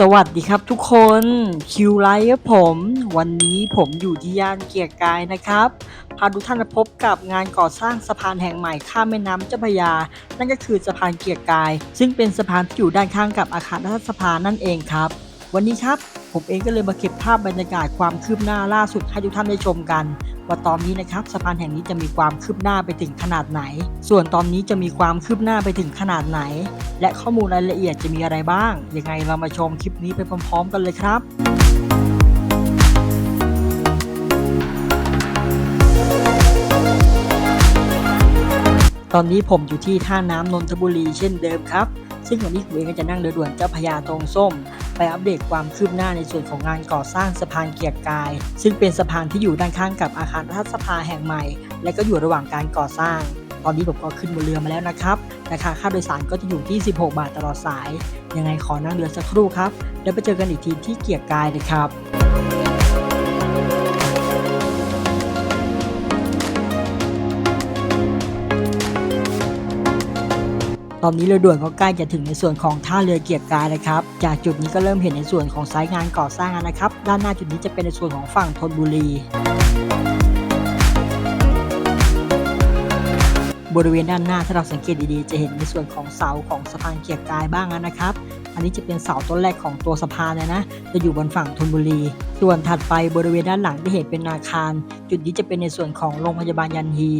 สวัสดีครับทุกคนคิวไลท์ครับผม วันนี้ผมอยู่ที่ย่านเกียรกายนะครับ พาทุกท่านพบกับงานก่อสร้างสะพานแห่งใหม่ข้ามแม่น้ำเจ้าพระยา นั่นก็คือสะพานเกียรกาย ซึ่งเป็นสะพานที่อยู่ด้านข้างกับอาคารรัฐสภานั่นเองครับ วันนี้ครับ ผมเองก็เลยมาเก็บภาพบรรยากาศความคืบหน้าล่าสุดให้ทุกท่านได้ชมกัน ว่าตอนนี้นะครับสะพานแห่งนี้จะมีความคืบหน้าไปถึงขนาดไหน ส่วนตอนนี้จะมีความคืบหน้าไปถึงขนาดไหน และข้อมูลรายละเอียดจะมีอะไรบ้างยังไงเรามาชมคลิปนี้ไปพร้อม ๆ กันเลยครับตอนนี้ผมอยู่ที่ท่าน้ำนนทบุรีเช่นเดิมครับ ซึ่งวันนี้ผมเองก็จะนั่งเรือด่วนเจ้าพยาตรงส้ม ไปอัปเดตความคืบหน้าในส่วนของงานก่อสร้างสะพานเกียรติกาย ซึ่งเป็นสะพานที่อยู่ด้านข้างกับอาคารรัฐสภาแห่งใหม่ และก็อยู่ระหว่างการก่อสร้าง ตอนนี้ผมก็ขึ้นบนเรือมาแล้วนะครับ ราคาค่าโดยสารก็จะอยู่ที่ 16 บาทตลอดสาย ยังไงขอนั่งเรือสักครู่ครับ แล้วไปเจอกันอีกทีที่เกียรติกายเลยครับ ตอนนี้เรือด่วนก็ใกล้จะถึงในส่วนของท่าเรือเกียรติกายเลยครับ จากจุดนี้ก็เริ่มเห็นในส่วนของสายงานก่อสร้างนะครับ ด้านหน้าจุดนี้จะเป็นในส่วนของฝั่งธนบุรีบริเวณด้านหน้าถ้าเราสังเกตดีๆ จะเห็นในส่วนของเสาของสะพานเกียรติกายบ้างนะครับ อันนี้จะเป็นเสาต้นแรกของตัวสะพานนะจะอยู่บนฝั่งธนบุรี ส่วนถัดไปบริเวณด้านหลังที่เห็นเป็นอาคาร จุดนี้จะเป็นในส่วนของโรงพยาบาลยันฮี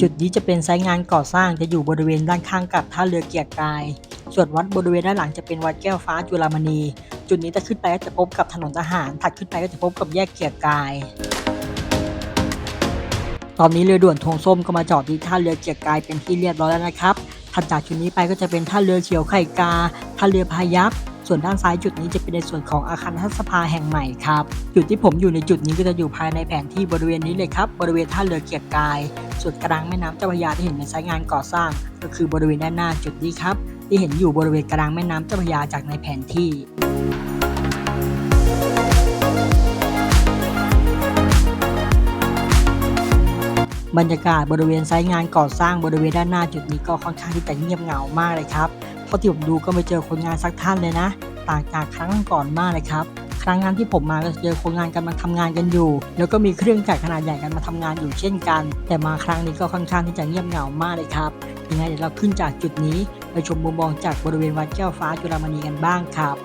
จุดนี้จะเป็นไซต์งานก่อสร้างจะอยู่บริเวณด้านข้างกับท่าเรือเกียรกาย ส่วนวัดบริเวณด้านหลังจะเป็นวัดแก้วฟ้าจุฬามณี จุดนี้ถ้าขึ้นไปก็จะพบกับถนนทหาร ถัดขึ้นไปก็จะพบกับแยกเกียรกาย ตอนนี้เรือด่วนธงส้มก็มาจอดที่ท่าเรือเกียรกายเป็นที่เรียบร้อยแล้วนะครับถัดจากจุดนี้ไปก็จะเป็นท่าเรือเขียวไข่กา ท่าเรือพายัพส่วนด้านซ้ายจุดนี้จะเป็นในส่วนของอาคารรัฐสภาแห่งใหม่ครับจุดที่ผมอยู่ในจุดนี้ก็จะอยู่ภายในแผนที่บริเวณนี้เลยครับบริเวณท่าเรือเกียรกาย ส่วนกลางแม่น้ำเจ้าพระยาที่เห็นในไซต์งานก่อสร้าง ก็คือบริเวณด้านหน้าจุดนี้ครับที่เห็นอยู่บริเวณกลางแม่น้ำเจ้าพระยาจากในแผนที่บรรยากาศบริเวณไซต์งานก่อสร้างบริเวณด้านหน้าจุดนี้ก็ค่อนข้างที่จะเงียบเหงามากเลยครับ เท่าที่ผมดูก็ไม่เจอคนงานสักท่านเลยนะ ต่างจากครั้งก่อนมากเลยครับ ครั้งนั้นที่ผมมาก็เจอคนงานกำลังทำงานกันอยู่ แล้วก็มีเครื่องจักรขนาดใหญ่กันมาทำงานอยู่เช่นกัน แต่มาครั้งนี้ก็ค่อนข้างที่จะเงียบเหงามากเลยครับยังไงเดี๋ยวเราขึ้นจากจุดนี้ไปชมมุมมองจากบริเวณวัดแก้วฟ้าจุฬามณีกันบ้างครับ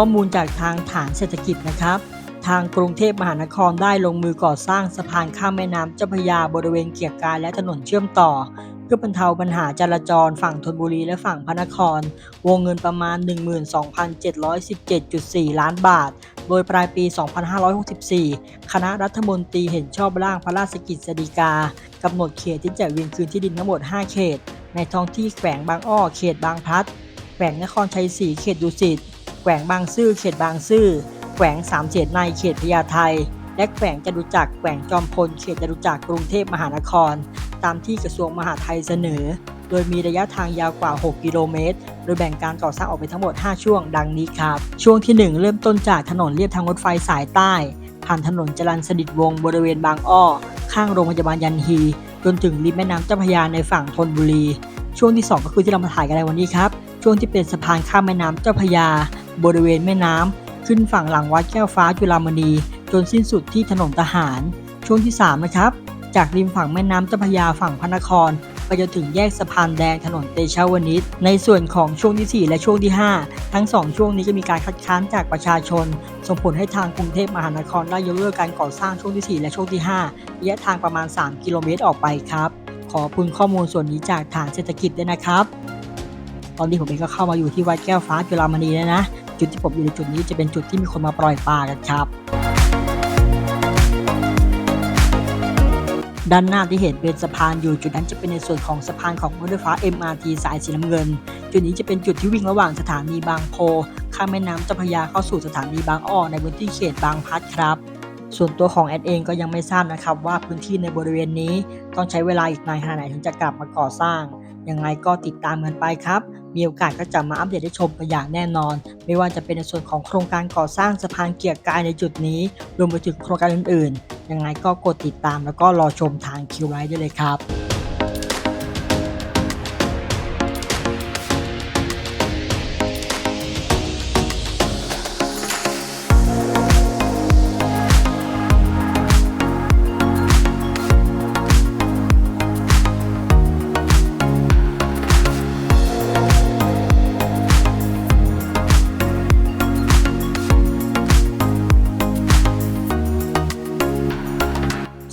ข้อมูลจากทางฐานเศรษฐกิจนะครับ ทางกรุงเทพมหานครได้ลงมือก่อสร้างสะพานข้ามแม่น้ำเจ้าพระยาบริเวณเกียรกายและถนนเชื่อมต่อ เพื่อบรรเทาปัญหาจราจรฝั่งธนบุรีและฝั่งพระนคร วงเงินประมาณ 12,717.4 ล้านบาท โดยปลายปี 2564 คณะรัฐมนตรีเห็นชอบร่างพระราชกิจสีกากำหนดเขตที่จะเวียนคืนที่ดินทั้งหมด 5 เขต ในท้องที่แขวงบางอ้อ เขตบางพลัด แขวงนครชัยศรี เขตดุสิต ขวงบางซื่อเขตบางซื่อแขวงสามเขตในเขตพญาไทและแขวงจตุจักรแขวงจอมพลเขตจตุจักรกรุงเทพมหานคร ตามที่กระทรวงมหาดไทยเสนอ โดยมีระยะทางยาวกว่า 6 กิโลเมตร โดยแบ่งการก่อสร้างออกเป็นทั้งหมด 5 ช่วงดังนี้ครับ ช่วงที่ 1 เริ่มต้นจากถนนเลียบทางรถไฟสายใต้ ผ่านถนนจรัญสนิทวงศ์บริเวณบางอ้อ ข้างโรงพยาบาลยันฮี จนถึงริมแม่น้ำเจ้าพระยาในฝั่งธนบุรี ช่วงที่ 2 ก็คือที่เรามาถ่ายกันในวันนี้ครับ ช่วงที่เป็นสะพานข้ามแม่น้ำเจ้าพระยา บริเวณแม่น้ำขึ้นฝั่งหลังวัดแก้วฟ้าจุฬามณี จนสิ้นสุดที่ถนนทหาร ช่วงที่ 3 นะครับ จากริมฝั่งแม่น้ำเจ้าพยาฝั่งพระนครไปจนถึงแยกสะพานแดงถนนเตชะวนิชในส่วนของช่วงที่ 4 และช่วงที่ 5 ทั้ง 2 ช่วงนี้ก็มีการคัดค้านจากประชาชน ส่งผลให้ทางกรุงเทพมหานครได้ยกเลิกการก่อสร้างช่วงที่ 4 และช่วงที่ 5 ระยะทางประมาณ 3 กิโลเมตรออกไปครับ ขอบคุณข้อมูลส่วนนี้จากฐานเศรษฐกิจด้วยนะครับ ตอนนี้ผมเองก็เข้ามาอยู่ที่วัดแก้วฟ้าจุฬามณีแล้วนะ จุดที่ผมอยู่ในจุดนี้จะเป็นจุดที่มีคนมาปล่อยปลากันครับด้านหน้าที่เห็นเป็นสะพานอยู่จุดนั้นจะเป็นในส่วนของสะพานของรถไฟฟ้า MRT สายสีน้ำเงิน จุดนี้จะเป็นจุดที่วิ่งระหว่างสถานีบางโพข้ามแม่น้ำเจ้าพระยาเข้าสู่สถานีบางอ้อในพื้นที่เขตบางพัดครับ ส่วนตัวของแอดเองก็ยังไม่ทราบนะครับว่าพื้นที่ในบริเวณนี้ต้องใช้เวลาอีกนานขนาดไหนถึงจะกลับมาก่อสร้าง ยังไงก็ติดตามกันไปครับ มีโอกาสก็จะมาอัปเดตให้ชมกันอย่างแน่นอน ไม่ว่าจะเป็นในส่วนของโครงการก่อสร้างสะพานเกียรกายในจุดนี้ รวมไปถึงโครงการอื่นๆ ยังไงก็กดติดตามแล้วก็รอชมทางคิวไลท์ได้เลยครับ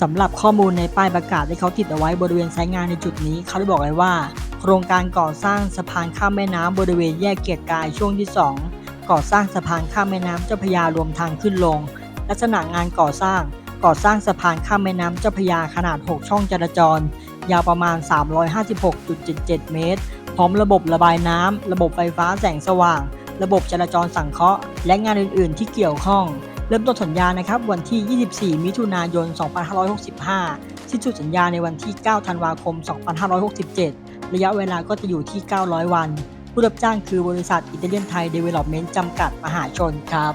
สำหรับข้อมูลในป้ายประกาศที่เขาติดเอาไว้บริเวณไซต์งานในจุดนี้ เขาได้บอกไว้ว่า โครงการก่อสร้างสะพานข้ามแม่น้ำบริเวณแยกเกียรติกายช่วงที่ 2 ก่อสร้างสะพานข้ามแม่น้ำเจ้าพยารวมทางขึ้นลง ลักษณะงานก่อสร้าง ก่อสร้างสะพานข้ามแม่น้ำเจ้าพยาขนาด 6 ช่องจราจร ยาวประมาณ 356.77 เมตร พร้อมระบบระบายน้ำระบบไฟฟ้าแสงสว่าง ระบบจราจรสังเคราะห์ และงานอื่น ๆ ที่เกี่ยวข้อง ริ่มต้นสัญญานะครับวันที่ 24 มิถุนายน 2565 สิ้นสุดสัญญาในวันที่ 9 ธันวาคม 2567 ระยะเวลาก็จะอยู่ที่ 900 วัน ผู้รับจ้างคือบริษัทอิตาเลียนไทยเดเวล็อปเมนต์จำกัดมหาชนครับ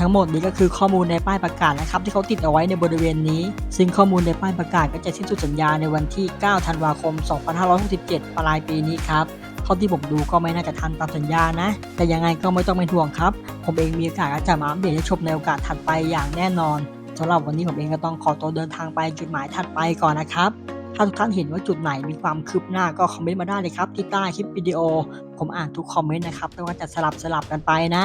ทั้งหมดนี้ก็คือข้อมูลในป้ายประกาศนะครับที่เขาติดเอาไว้ในบริเวณนี้ ซึ่งข้อมูลในป้ายประกาศก็จะสิ้นสุดสัญญาในวันที่ 9 ธันวาคม 2567 ปลายปีนี้ครับ เท่าที่ผมดูก็ไม่น่าจะทันตามสัญญานะ แต่ยังไงก็ไม่ต้องเป็นห่วงครับ ผมเองมีโอกาสจะมาอัปเดตให้ชมในโอกาสถัดไปอย่างแน่นอนสำหรับวันนี้ผมเองก็ต้องขอตัวเดินทางไปจุดหมายถัดไปก่อนนะครับถ้าทุกท่านเห็นว่าจุดไหนมีความคืบหน้าก็คอมเมนต์มาได้เลยครับที่ใต้คลิปวิดีโอ ผมอ่านทุกคอมเมนต์นะครับไม่ว่าจะสลับสลับกันไปนะ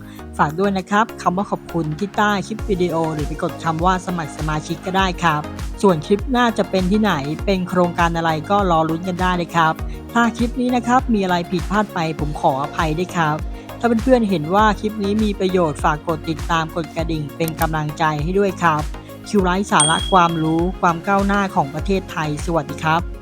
ากด้วยนะครับคำว่าขอบคุณที่ใต้คลิปวิดีโอ หรือไปกดคำว่าสมัครสมาชิกก็ได้ครับ ส่วนคลิปหน้าจะเป็นที่ไหนเป็นโครงการอะไรก็รอลุ้นกันได้เลยครับ ถ้าคลิปนี้นะครับมีอะไรผิดพลาดไปผมขออภัยด้วยครับ ถ้าเพื่อนๆเห็นว่าคลิปนี้มีประโยชน์ฝากกดติดตามกดกระดิ่ง เป็นกำลังใจให้ด้วยครับคิวไลท์สาระความรู้ความก้าวหน้าของประเทศไทย สวัสดีครับ